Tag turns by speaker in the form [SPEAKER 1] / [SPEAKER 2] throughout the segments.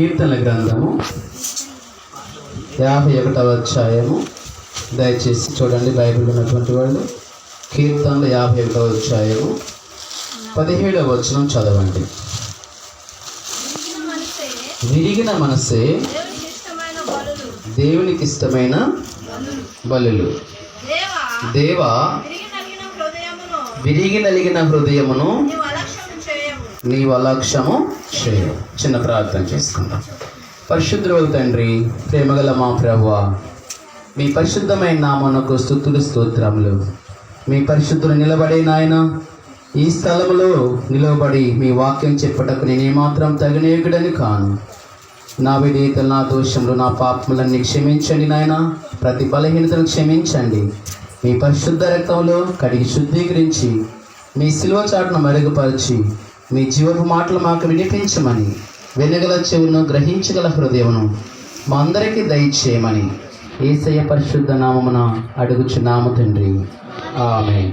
[SPEAKER 1] కీర్తన గ్రంథము యాభై ఒకటవ అధ్యాయము. దయచేసి చూడండి బైబిల్ ఉన్నటువంటి వాళ్ళు. కీర్తనలు యాభై ఒకటవ అధ్యాయము. పదిహేడవ వచనం చదవండి.
[SPEAKER 2] విరిగిన మనసే దేవునికి ఇష్టమైన బలులు. దేవ
[SPEAKER 1] దేవా
[SPEAKER 2] విరిగి నలిగిన హృదయమును
[SPEAKER 1] విరిగి నలిగిన హృదయమును
[SPEAKER 2] నీవు అలక్ష్యం నీ
[SPEAKER 1] వల్ల క్షమం చేయు. చిన్న ప్రార్థన చేసుకుందాం. పరిశుద్ధుల తండ్రి ప్రేమగల మా ప్రభు మీ పరిశుద్ధమైన నామనకు స్థుతులు స్తోత్రములు. మీ పరిశుద్ధులు నిలబడే నాయన ఈ స్థలంలో నిలబడి మీ వాక్యం చెప్పటకు నేను ఏమాత్రం కాను. నా విధేయతలు నా దోషములు నా పాపములన్నీ క్షమించండి నాయన. ప్రతి బలహీనతను క్షమించండి. మీ పరిశుద్ధ రక్తంలో కడిగి శుద్ధీకరించి మీ శిలువ చాటును మరుగుపరిచి మీ జీవపు మాటలు మాకు వినిపించమని వెనుగల చెవును గ్రహించగల హృదయమును మా అందరికీ దయచేయమని ఏసయ్య పరిశుద్ధ నామమున అడుగుచున్నాము తండ్రి. ఆమె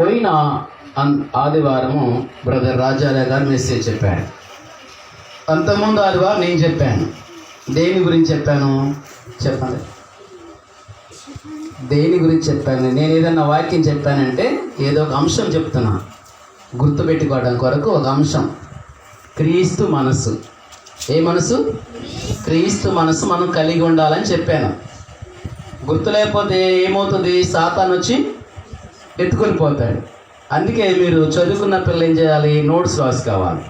[SPEAKER 1] పోయిన ఆదివారము బ్రదర్ రాజారావు గారు మెసేజ్ చెప్పాడు అంతకుముందు ఆదివారం నేను చెప్పాను. దేని గురించి చెప్పాను? చెప్పండి. దేని గురించి చెప్పాను? నేను ఏదన్నా వాక్యం చెప్పానంటే ఏదో ఒక అంశం చెప్తున్నాను గుర్తుపెట్టుకోవడం కొరకు ఒక అంశం. క్రీస్తు మనసు ఏ మనసు క్రీస్తు మనసు మనం కలిగి ఉండాలని చెప్పాను. గుర్తు లేకపోతే ఏమవుతుంది? సాతాన్ వచ్చి ఎత్తుకొని పోతాడు. అందుకే మీరు చదువుకున్న పిల్లలు ఏం చేయాలి? నోట్స్ రాసుకోవాలి.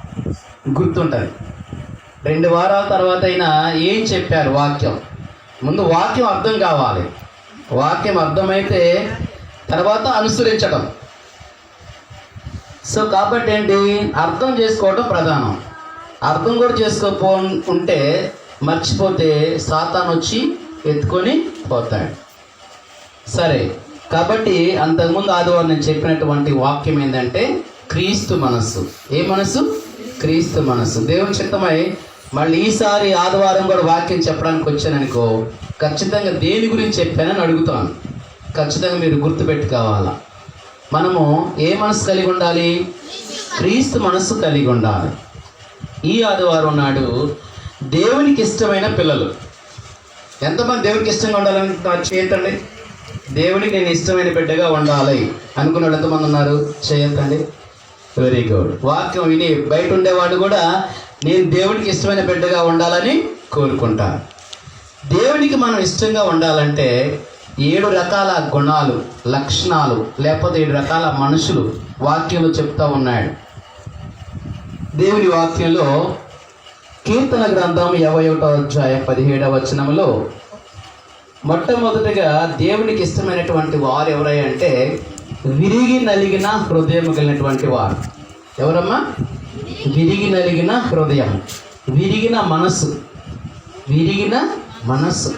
[SPEAKER 1] గుర్తుంటుంది. రెండు వారాల తర్వాత అయినా ఏం చెప్పారు వాక్యం? ముందు వాక్యం అర్థం కావాలి. వాక్యం అర్థమైతే తర్వాత అనుసరించడం సో కాబట్టి ఏంటి? అర్థం చేసుకోవటం ప్రధానం. అర్థం కూడా చేసుకోపో ఉంటే మర్చిపోతే సాతాన్ వచ్చి ఎత్తుకొని పోతాడు. సరే కాబట్టి అంతకుముందు ఆదివారం నేను చెప్పినటువంటి వాక్యం ఏంటంటే క్రీస్తు మనస్సు. ఏ మనస్సు? క్రీస్తు మనస్సు. దేవుని చిత్తమై మళ్ళీ ఈసారి ఆదివారం కూడా వాక్యం చెప్పడానికి వచ్చాననుకో ఖచ్చితంగా దేని గురించి చెప్పానని అడుగుతాను. ఖచ్చితంగా మీరు గుర్తుపెట్టుకోవాలా? మనము ఏ మనసు కలిగి ఉండాలి? క్రీస్తు మనస్సు కలిగి ఉండాలి. ఈ ఆదివారం నాడు దేవునికి ఇష్టమైన పిల్లలు. ఎంతమంది దేవునికి ఇష్టంగా ఉండాలని చేయతండి దేవునికి నేను ఇష్టమైన బిడ్డగా ఉండాలి అనుకున్నాడు ఎంతమంది ఉన్నారు? చేయతండి వెరీ గుడ్ వాక్యం విని బయట ఉండేవాడు కూడా నేను దేవునికి ఇష్టమైన బిడ్డగా ఉండాలని కోరుకుంటా దేవునికి మనం ఇష్టంగా ఉండాలంటే ఏడు రకాల గుణాలు లక్షణాలు లేకపోతే ఏడు రకాల మనుషులు వాక్యంలో చెప్తా ఉన్నాడు. దేవుని వాక్యంలో కీర్తన గ్రంథం యాభై ఒకటో అధ్యాయం పదిహేడవ వచనంలో మొట్టమొదటిగా దేవునికి ఇష్టమైనటువంటి వారు ఎవరై అంటే విరిగి నలిగిన హృదయం కలిగినటువంటి వారు. ఎవరమ్మా? విరిగి నలిగిన హృదయం. విరిగిన మనసు విరిగిన మనస్సు.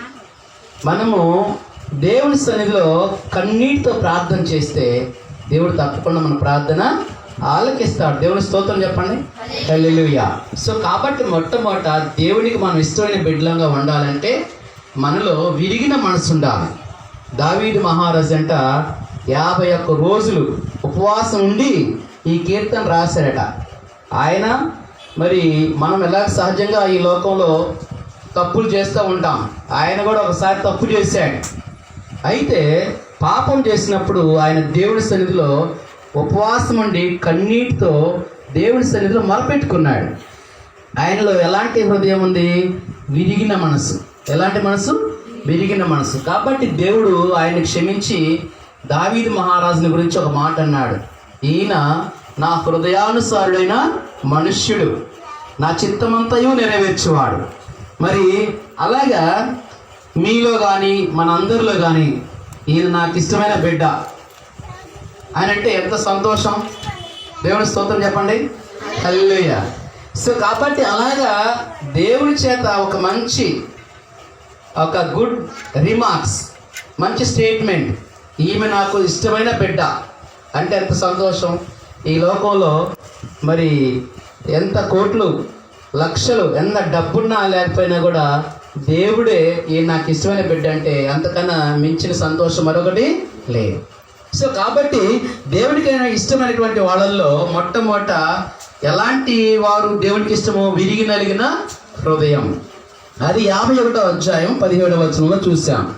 [SPEAKER 1] మనము దేవుని సన్నిధిలో కన్నీటితో ప్రార్థన చేస్తే దేవుడు తప్పకుండా మన ప్రార్థన ఆలకిస్తాడు. దేవుని స్తోత్రం చెప్పండి. హల్లెలూయా. సో కాబట్టి మొట్టమొదట దేవునికి మనం ఇష్టమైన బిడ్డలంగా ఉండాలంటే మనలో విరిగిన మనసు ఉండాలి. దావీదు మహారాజు అంట యాభై ఒక్క రోజులు ఉపవాసం ఉండి ఈ కీర్తన రాశాడట ఆయన మరి మనం ఎలా సహజంగా ఈ లోకంలో తప్పులు చేస్తూ ఉంటాం. ఆయన కూడా ఒకసారి తప్పు చేశాడు. అయితే పాపం చేసినప్పుడు ఆయన దేవుడి సన్నిధిలో ఉపవాసం ఉండి కన్నీటితో దేవుడి సన్నిధిలో మొరపెట్టుకున్నాడు. ఆయనలో ఎలాంటి హృదయం ఉంది? విరిగిన మనసు. ఎలాంటి మనసు? విరిగిన మనసు. కాబట్టి దేవుడు ఆయన క్షమించి దావీదు మహారాజుని గురించి ఒక మాట అన్నాడు. ఈయన నా హృదయానుసారుడైన మనుష్యుడు. నా చిత్తమంతయు నెరవేర్చేవాడు. మరి అలాగా మీలో కానీ మన అందరిలో కానీ ఈయన నాకు ఇష్టమైన బిడ్డ. ఆయన అంటే ఎంత సంతోషం. దేవుని స్తోత్రం చెప్పండి. హల్లుయ్య సో కాబట్టి అలాగా దేవుని చేత ఒక మంచి ఒక గుడ్ రిమార్క్స్ మంచి స్టేట్మెంట్ ఈమె నాకు ఇష్టమైన బిడ్డ అంటే ఎంత సంతోషం. ఈ లోకంలో మరి ఎంత కోట్లు లక్షలు ఎంత డబ్బున్నా లేకపోయినా కూడా దేవుడే ఈ నాకు ఇష్టమైన బిడ్డ అంటే అంతకన్నా మించిన సంతోషం మరొకటి లేదు. సో కాబట్టి దేవుడికైనా ఇష్టమైనటువంటి వాళ్ళల్లో మొట్టమొదట ఎలాంటి వారు దేవునికి ఇష్టమో విరిగి నలిగిన హృదయం. అది యాభై ఒకటో అధ్యాయం పదిహేడవ వచనంలో చూసాం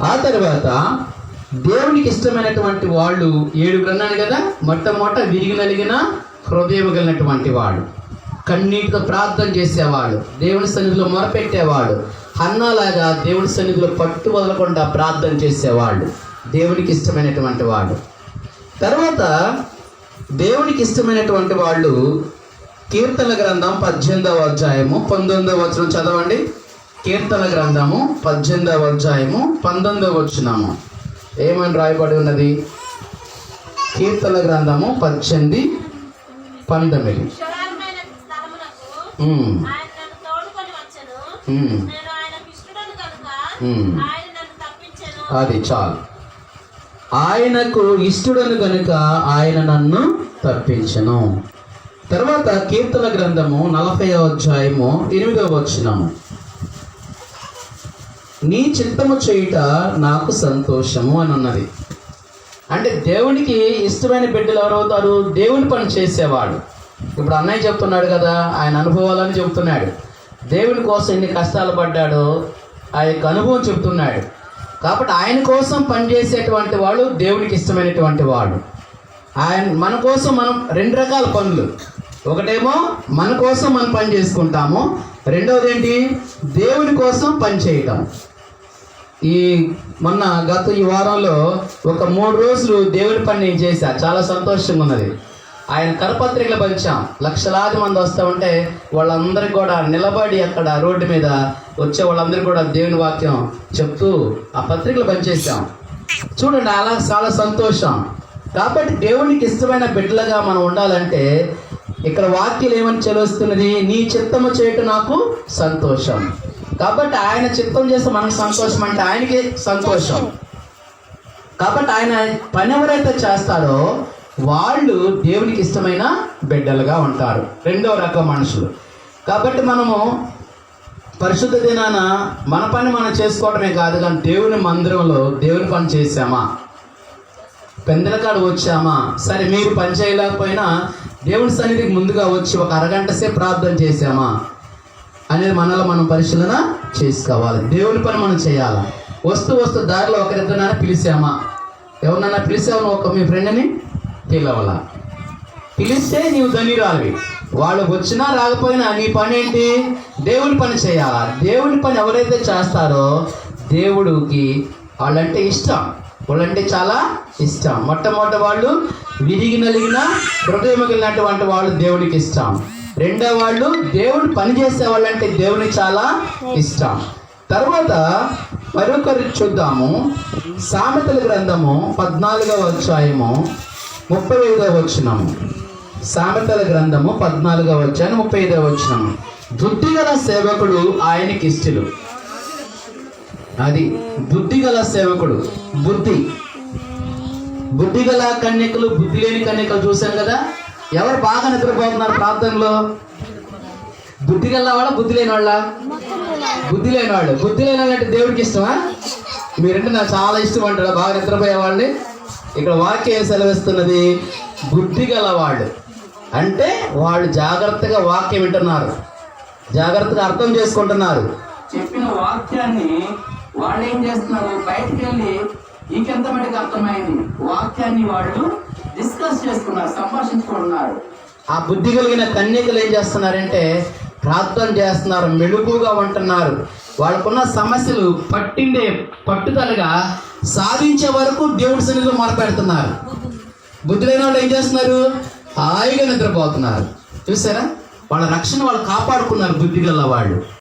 [SPEAKER 1] ఆ తర్వాత దేవునికి ఇష్టమైనటువంటి వాళ్ళు ఏడుగురు అన్నాను కదా? మొట్టమొదట విరిగి నలిగిన హృదయం కలిగినటువంటి వాడు కన్నీటితో ప్రార్థన చేసేవాడు. దేవుని సన్నిధిలో మొరపెట్టేవాడు. అన్నలాగా దేవుని సన్నిధిలో పట్టు వదలకుండా ప్రార్థన చేసేవాడు. దేవునికి ఇష్టమైనటువంటి వాడు. తర్వాత దేవునికి ఇష్టమైనటువంటి వాళ్ళు కీర్తన గ్రంథం పద్దెనిమిదవ అధ్యాయము పంతొమ్మిదవ వచనం చదవండి. కీర్తన గ్రంథము పద్దెనిమిదవ అధ్యాయము పంతొమ్మిదవ వచనము. ఏమని రాయబడి ఉన్నది? కీర్తన గ్రంథము పద్దెనిమిది పంతొమ్మిది.
[SPEAKER 3] ఆయన నన్ను తోడుకొని వచ్చెను
[SPEAKER 1] ఉమ్,
[SPEAKER 3] నేను ఆయనకు ఇష్టడను కనుక
[SPEAKER 1] ఉమ్.
[SPEAKER 3] ఆయన నన్ను తప్పించెను
[SPEAKER 1] అది చాలు. ఆయనకు ఇష్టడను గనుక ఆయన నన్ను తప్పించను. తర్వాత కీర్తన గ్రంథము నలభై అధ్యాయము ఎనిమిదవ వచ్చినము నీ చిత్తము చేయుట నాకు సంతోషము అని ఉన్నది అంటే దేవునికి ఇష్టమైన బిడ్డలు ఎవరవుతారు దేవుని పని చేసేవాడు. ఇప్పుడు అన్నయ్య చెప్తున్నాడు కదా ఆయన అనుభవాలని చెప్తున్నాడు. దేవుని కోసం ఎన్ని కష్టాలు పడ్డాడో ఆ యొక్క అనుభవం చెప్తున్నాడు. కాబట్టి ఆయన కోసం పనిచేసేటువంటి వాడు దేవునికి ఇష్టమైనటువంటి వాడు. ఆయన మన కోసం మనం రెండు రకాల పనులు. ఒకటేమో మన కోసం మనం పని చేసుకుంటాము. రెండవది ఏంటి దేవుని కోసం పని చేయటం. ఈ మొన్న గత ఈ వారంలో ఒక మూడు రోజులు దేవుని పని నేను చేశా. చాలా సంతోషంగా ఉన్నది. ఆయన కరపత్రికలు పంచాం లక్షలాది మంది వస్తూ ఉంటే వాళ్ళందరికీ కూడా నిలబడి అక్కడ రోడ్డు మీద వచ్చే వాళ్ళందరికీ కూడా దేవుని వాక్యం చెప్తూ ఆ పత్రికలు పనిచేసాం చూడండి అలా చాలా సంతోషం. కాబట్టి దేవునికి ఇష్టమైన బిడ్డలుగా మనం ఉండాలంటే ఇక్కడ వాక్యం ఏమని చెలుస్తున్నది నీ చిత్తము చేయటం నాకు సంతోషం. కాబట్టి ఆయన చిత్తం చేస్తే మనకు సంతోషం అంటే ఆయనకి సంతోషం. కాబట్టి ఆయన పని ఎవరైతే చేస్తారో వాళ్ళు దేవునికి ఇష్టమైన బిడ్డలుగా ఉంటారు. రెండవ రకం మనుషులు. కాబట్టి మనము పరిశుద్ధ దినాన మన పని మనం చేసుకోవడమే కాదు కానీ దేవుని మందిరంలో దేవుని పని చేసామా పెందలకాడ వచ్చామా? సరే మీరు పని చేయలేకపోయినా దేవుని సన్నిధికి ముందుగా వచ్చి ఒక అరగంట సేపు ప్రార్థన చేసామా అనేది మనలో మనం పరిశీలన చేసుకోవాలి. దేవుని పని మనం చేయాలి? వస్తూ వస్తూ దారిలో ఒకరిద్దరినైనా పిలిచామా? ఎవరినైనా పిలిచావు? ఒక మీ ఫ్రెండ్ని పిలవల పిలిస్తే నీవు ధనిరాలివి వాళ్ళు వచ్చినా రాకపోయినా నీ పని ఏంటి దేవుడి పని చేయాలా? దేవుడి పని ఎవరైతే చేస్తారో దేవుడికి వాళ్ళంటే ఇష్టం. వాళ్ళంటే చాలా ఇష్టం. మొట్టమొదటి వాళ్ళు విరిగి నలిగిన హృదయం కలిగినటువంటి వాళ్ళు దేవుడికి ఇష్టం. రెండో వాళ్ళు దేవుడు పని చేసే వాళ్ళంటే దేవునికి చాలా ఇష్టం. తర్వాత మరొకరు చూద్దాము. సామెతల గ్రంథము పద్నాలుగవ అధ్యాయము ముప్పై ఐదవ వచ్చినము సామెతల గ్రంథము పద్నాలుగవ వచ్చాను ముప్పై ఐదవ వచ్చినము బుద్ధిగల సేవకుడు ఆయనకి ఇష్టలు. అది బుద్ధిగల సేవకుడు. బుద్ధి. బుద్ధిగల కన్యకలు బుద్ధి లేని కన్యకలు చూసాం కదా. ఎవరు బాగా నిద్రపోతున్నారు ప్రార్థనలో? బుద్ధి గల వాళ్ళ బుద్ధి లేని వాళ్ళ బుద్ధి లేని వాళ్ళు బుద్ధి లేని వాళ్ళంటే దేవుడికి ఇష్టమా? మీరంటే నాకు చాలా ఇష్టం అంటారా బాగా నిద్రపోయే వాళ్ళని ఇక్కడ వాక్యం సెలవిస్తున్నది బుద్ధి గలవాళ్ళు అంటే వాళ్ళు జాగ్రత్తగా వాక్యం వింటున్నారు. జాగ్రత్తగా అర్థం చేసుకుంటున్నారు. చెప్పిన వాక్యాన్ని వాళ్ళు ఏం చేస్తున్నారు? బయటికి వెళ్ళి ఇంకెంత మటుకు అర్థమైంది? వాక్యాన్ని వాళ్ళు డిస్కస్ చేసుకున్నారు సంభాషించుకుంటున్నారు. ఆ బుద్ధి కలిగిన కన్యకలు ఏం చేస్తున్నారంటే ప్రార్థన చేస్తున్నారు మెలుగుగా ఉంటున్నారు. వాళ్ళకున్న సమస్యలు పట్టిండే పట్టుదలగా సాధించే వరకు దేవుడి సన్నిధిలో మొరపెడుతున్నారు బుద్ధి లేని వాళ్ళు ఏం చేస్తున్నారు? హాయిగా నిద్రపోతున్నారు. చూసారా? వాళ్ళ రక్షణ వాళ్ళు కాపాడుకున్నారు బుద్ధి గల వాళ్ళు.